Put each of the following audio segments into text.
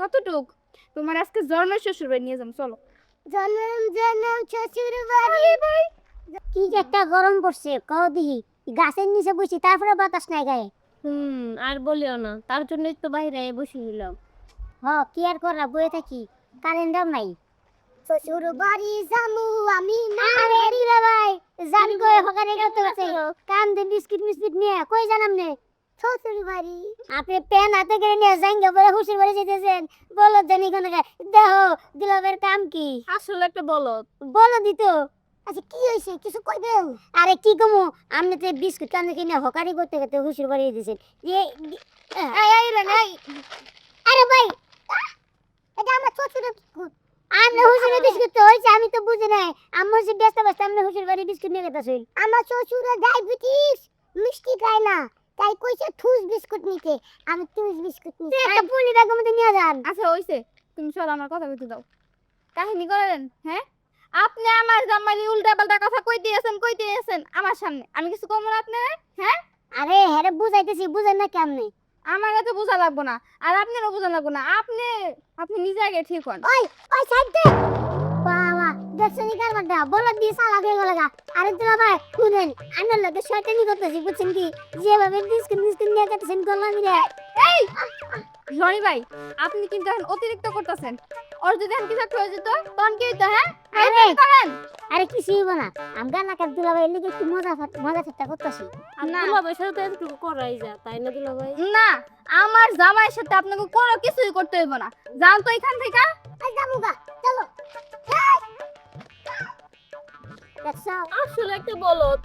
কতটুক? তোমার আজকে জন্ম শ্বশুর বাড়ি নিয়ে যাম চলো। জনম জনম শ্বশুর বাড়ি কি যে একটা গরম পড়ছে কও দিহি গাছের নিচে বসি তারপরে বাতাস নাই গায়ে। হুম আর বলিও না তার জন্যই তো বাইরে বসেছিলাম হ কি আর করা বয়ে থাকি। কারেন্টও নাই। শ্বশুর বাড়ি জামু আমি না। আরে রিরা ভাই জান গো হকারে কত আছে? কান দে বিস্কিট মিস্কিট নিয়ে কই জানাম নে? শ্বশুর বাড়ি আপনি পেন হাতে করে নিয়ে জাঙ্গা পরে শ্বশুর বাড়ি যেতেছেন। বলো জানি কোন দেহ দিলাবের কাম কি? আসলে একটা বলত বলো দিত আচ্ছা কি হয়েছে কিছু কইবেন? আরে কি কমু? আপনি তো বিস্কুট কানে কিনে হকারি করতে করতে হুশুর বাড়িয়ে দিয়েছেন আরে ভাই এটা আমার শ্বশুর বিস্কুট। আমরা হুশুর বিস্কুট তো হয়েছে আমি তো বুঝি নাই। আমার যে ব্যস্ত ব্যস্ত আমরা হুশুর বাড়ি বিস্কুট নিয়ে গেতেছি আমার শ্বশুরের ডায়াবেটিস। মিষ্টি খায় না। তাই কইছে থুস বিস্কুট নিতে। আমি থুস বিস্কুট নিতে একটা পুলি রাখো মতো নিয়ে যান। আচ্ছা হইছে। তুমি চলো আমার কথা কইতে দাও। কাহিনী করেন হ্যাঁ? আপনি আমার জামাইলি উল্টা পাল্টা কথা কই দিয়েছেন কই দিয়েছেন আমার সামনে। আমি কিছু কম না আপনি হ্যাঁ? আরে হ্যাঁ বুঝাইতেছি বুঝেন না কেমনে? আমার এত বোঝা লাগবো না আর আপনারও বোঝা লাগবো না। আপনি আপনি নিজে আগে ঠিক হন। ওই ওই সাইড দে। বাবা দর্শনী কারবার দা বলা দিয়ে সালা হয়ে গেল আরে তোরা ভাই শুনেন আমার লগে শয়তানি করতেছি বুঝছেন কি? যেভাবে বিস্কুট বিস্কুট নিয়ে যাচ্ছেন গলা মিলে এই! রনি ভাই আপনি কিন্তু এখন অতিরিক্ত করতেছেন। ওর যদি এখন কিছু একটা হয়ে যেত তখন কি হইতো হ্যাঁ? আরে! করেন। আরে কি শিব না। আমগা না কাট দিলা ভাই লিগে একটু মজা মজা ঠাট্টা করতেছি। আর না। দুলা বৈশাখ তো একটু করাই যা তাই না দুলা ভাই না আমার জামাইয়ের সাথে আপনাকে কোনো কিছুই করতে হইব না। যান তো এখান থেকে। দেখছ? আসলে একটা বলত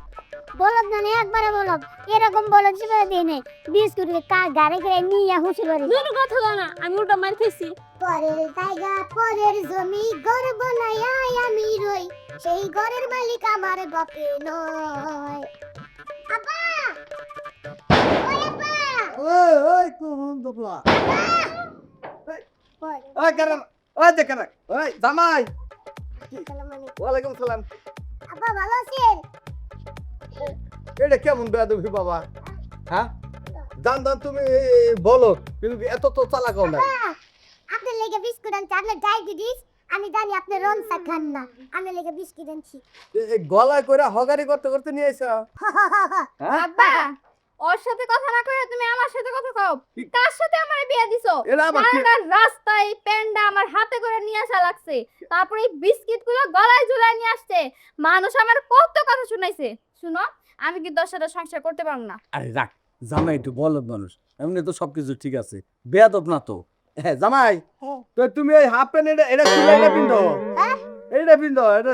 বলদ না একবারে বলদ। এরকম বলদ জীবনে দিই নাই। বিস্কুট কা গাড়ি করে নিয়ে হুসুর বাড়ি। দুটো কথা না আমি ওটা মার খেয়েছি। পরের জায়গা পরের জমি ঘর বানাইয়া আমি রই। সেই ঘরের মালিক আমার বাপে নয়। আপা ওই আপা ওই ওই কোন? দোপলা ওই কারণ ওই দেখেন ওই জামাই ওয়ালাইকুম সালাম। আপা ভালো আছেন? এটা কেমন বেয়াদবি বাবা? হ্যাঁ? দান দান তুমি বলো কিন্তু এত তো চালাকাও না আপা, আপনার লেগে বিস্কুট আনছি আপনার ডায়াবেটিস আমি জানি আপনি রনসা খান না আমি লেগে বিস্কুট আনছি। গলায় করে হগারি করতে করতে নিয়ে এসো আব্বা ওর সাথে কথা না কয়ে তুমি আমার সাথে কথা কও। কার সাথে আমার বিয়ে দিছো। সারাটা রাস্তায় প্যান্ডা আমার হাতে করে নিয়ে আসা লাগছে। তারপরে এই বিস্কিটগুলো গলায় ঝুলায় নিয়ে আসছে। মানুষ আমার কত কথা শুনাইছে। শুনো আমি কি দশ সাথে সংসার করতে পারব না। আরে রাখ জামাই একটু বলদ মানুষ। এমনি তো সবকিছু ঠিক আছে। বেয়াদব না তো। হ্যাঁ জামাই হ্যাঁ। তো তুমি এই হাফ প্যান্ট এটা এটা খুলে এটা পিন্ধো। হ্যাঁ? এইটা পিন্ধো এটা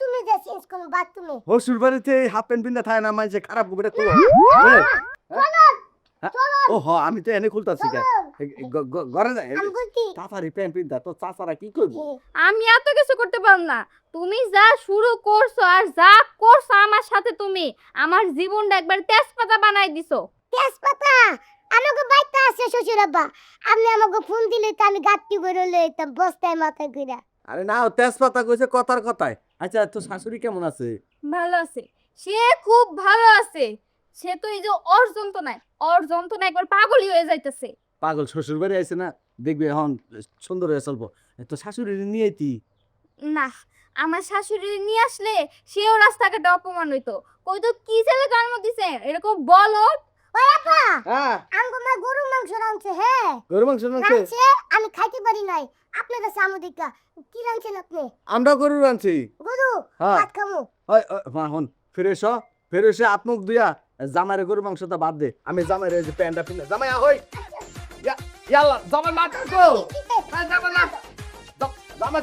বাথরুমে যা চেঞ্জ বাথরুমে বাড়িতে এই হাফ প্যান্ট থাকে না মাঝে খারাপ করে তো ও হ আমি তো এনে খুলতাছি ঘরে যাই প্যান্ট পিন্ধা তো চাচারা কি করব? আমি এত কিছু করতে পারব না। তুমি যা শুরু করছ আর যা করছ আমার সাথে তুমি আমার জীবনটা একবার তেজপাতা বানাই দিছো। তেজপাতা? আমাকে বাইতে আছে শ্বশুর আব্বা। আপনি আমাকে ফোন দিলে তো আমি গাত্তি করে লইতাম বস্তায় মাথায় ঘুরা আরে না তেজপাতা কইছে কথার কথায়। আচ্ছা তো শাশুড়ি কেমন আছে? ভালো আছে। সে খুব ভালো আছে। সে তো এই যে ওর যন্ত্রণায় ওর যন্ত্রণা একবার পাগলই হয়ে যাইতেছে। পাগল শ্বশুর বাড়ি আইছে না? দেখবি এখন সুন্দর হয়ে চলবো। তো শাশুড়ি নিয়ে আইতি। না আমার শাশুড়ি নিয়ে আসলে সেও রাস্তাঘাটে অপমান হইতো। কই তো কি ছেলে জন্ম দিছে? এরকম বলো ওই আপা হ্যাঁ। আমগো মা গরুর মাংস রাঁধছে হ্যাঁ গরু মাংস রাঁধছে আমি খাইতে পারি নাই। আপনার কাছে কি রাঁধছেন আপনি? আমরা গরু রাঁধছি। গরু? হ্যাঁ। ভাত খামু? ওই, মা হন ফিরে এসো ফিরে এসে আত্মুখ দিয়া জামাইরে গরু মাংসটা বাদ দে। আমি জামাইরে যে প্যান্টটা পিন্ধে জামাই আহই! ইয়া ইয়াল্লা জামাই মা জামাই না জামাই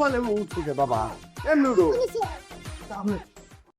ফলে উঠছে বাবা। এমনি উড়ো শুনেছি। জামাই